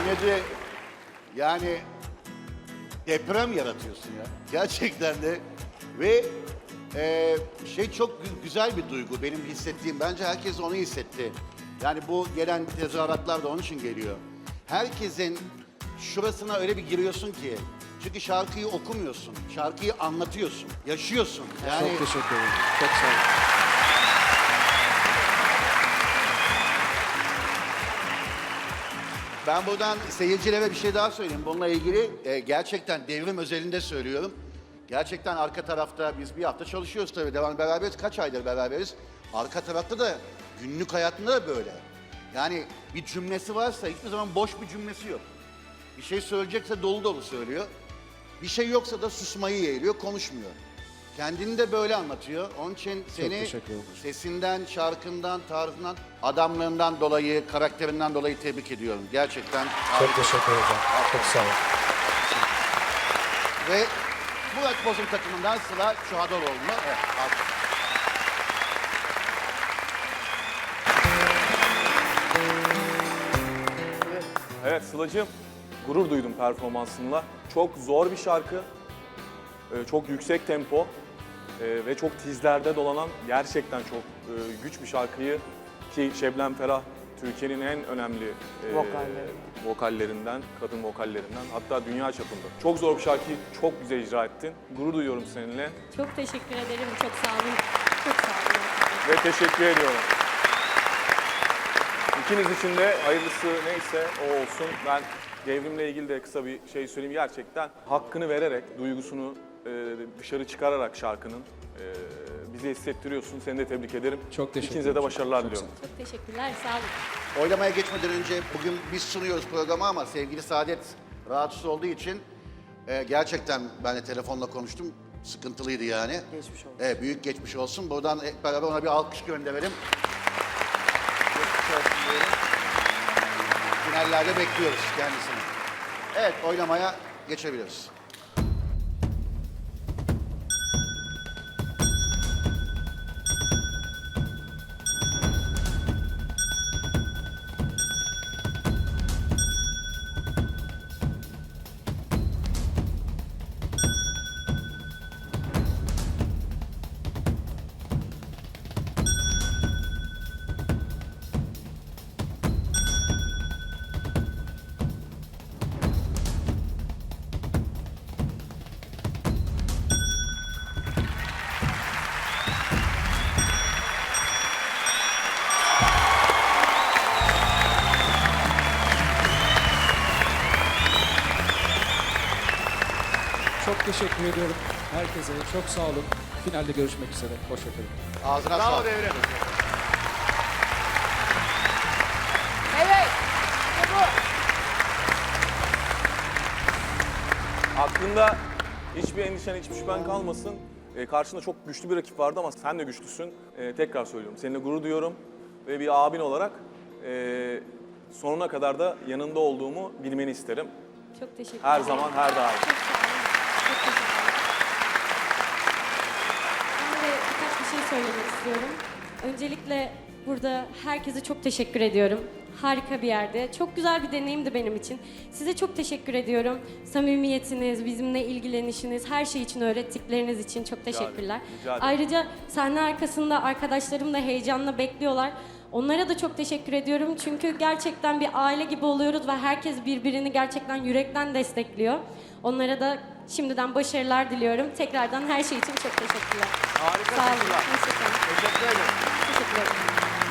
sahnede yani deprem yaratıyorsun ya. Gerçekten de ve e, şey çok gü- güzel bir duygu benim hissettiğim. Bence herkes onu hissetti. Yani bu gelen tezahüratlar da onun için geliyor. Herkesin şurasına öyle bir giriyorsun ki. Çünkü şarkıyı okumuyorsun. Şarkıyı anlatıyorsun. Yaşıyorsun. Yani Çok teşekkür ederim. Çok sağ olun. Ben buradan seyircilere bir şey daha söyleyeyim. Bununla ilgili e, gerçekten devrim özelinde söylüyorum. Gerçekten arka tarafta biz bir hafta çalışıyoruz tabii. Devam beraberiz. Kaç aydır beraberiz? Arka tarafta da günlük hayatında da böyle. Yani bir cümlesi varsa hiçbir zaman boş bir cümlesi yok. Bir şey söyleyecekse dolu dolu söylüyor. Bir şey yoksa da susmayı yeğliyor, konuşmuyor. Kendini de böyle anlatıyor. Onun için seni teşekkür ederim. sesinden, şarkından, tarzından, adamlığından dolayı, karakterinden dolayı tebrik ediyorum. Gerçekten Çok teşekkür ederim. Çok sağ olun. Ve Murat Boz'un takımından Sıla Şuhadoğlu'na evet, alkış. Evet Sıla'cığım gurur duydum performansınla. Çok zor bir şarkı, e, çok yüksek tempo e, ve çok tizlerde dolanan gerçekten çok e, güç bir şarkıyı ki Şebnem Ferah Türkiye'nin en önemli e, vokallerinden, kadın vokallerinden hatta dünya çapında. Çok zor bir şarkıyı çok güzel icra ettin. Gurur duyuyorum seninle Çok teşekkür ederim. Çok sağ olun. Çok sağ olun. ve teşekkür ediyorum. İkiniz için de hayırlısı neyse o olsun. Ben devrimle ilgili de kısa bir şey söyleyeyim. Gerçekten hakkını vererek, duygusunu e, dışarı çıkararak şarkının e, bize hissettiriyorsun. Seni de tebrik ederim. Çok teşekkür İkinize de ederim. başarılar Çok diliyorum. Çok teşekkürler. Sağ olun. Oylamaya geçmeden önce bugün biz sunuyoruz programı ama sevgili Saadet rahatsız olduğu için e, gerçekten ben de telefonla konuştum. Sıkıntılıydı yani. Geçmiş olsun. Evet, büyük geçmiş olsun. Buradan hep beraber ona bir alkış gönderelim. Geçmiş olsun diyelim. Finallerde bekliyoruz kendisini. Evet, oylamaya geçebiliriz. Çok teşekkür ediyorum herkese. Çok sağ olun. Finalde görüşmek üzere. Hoşçakalın. Ağzına sağlık. Aklında hiçbir endişen, hiçbir şüphen kalmasın. E, karşında çok güçlü bir rakip vardı ama sen de güçlüsün. E, tekrar söylüyorum. Seninle gurur duyuyorum. Ve bir abin olarak e, sonuna kadar da yanında olduğumu bilmeni isterim. Çok teşekkür Her ederim. zaman, her daim. Çok sağ olun. Çok teşekkürler. Ben de birkaç bir şey söylemek istiyorum. Öncelikle burada herkese çok teşekkür ediyorum. Harika bir yerde. Çok güzel bir deneyimdi benim için. Size çok teşekkür ediyorum. Samimiyetiniz, bizimle ilgilenişiniz, her şey için öğrettikleriniz için çok teşekkürler. rica ederim. Ayrıca sahne arkasında arkadaşlarım da heyecanla bekliyorlar. Onlara da çok teşekkür ediyorum. Çünkü gerçekten bir aile gibi oluyoruz ve herkes birbirini gerçekten yürekten destekliyor. Onlara da şimdiden başarılar diliyorum. Tekrardan her şey için çok teşekkürler. Harika Sağ olun. Teşekkür ederim. Teşekkür ederim.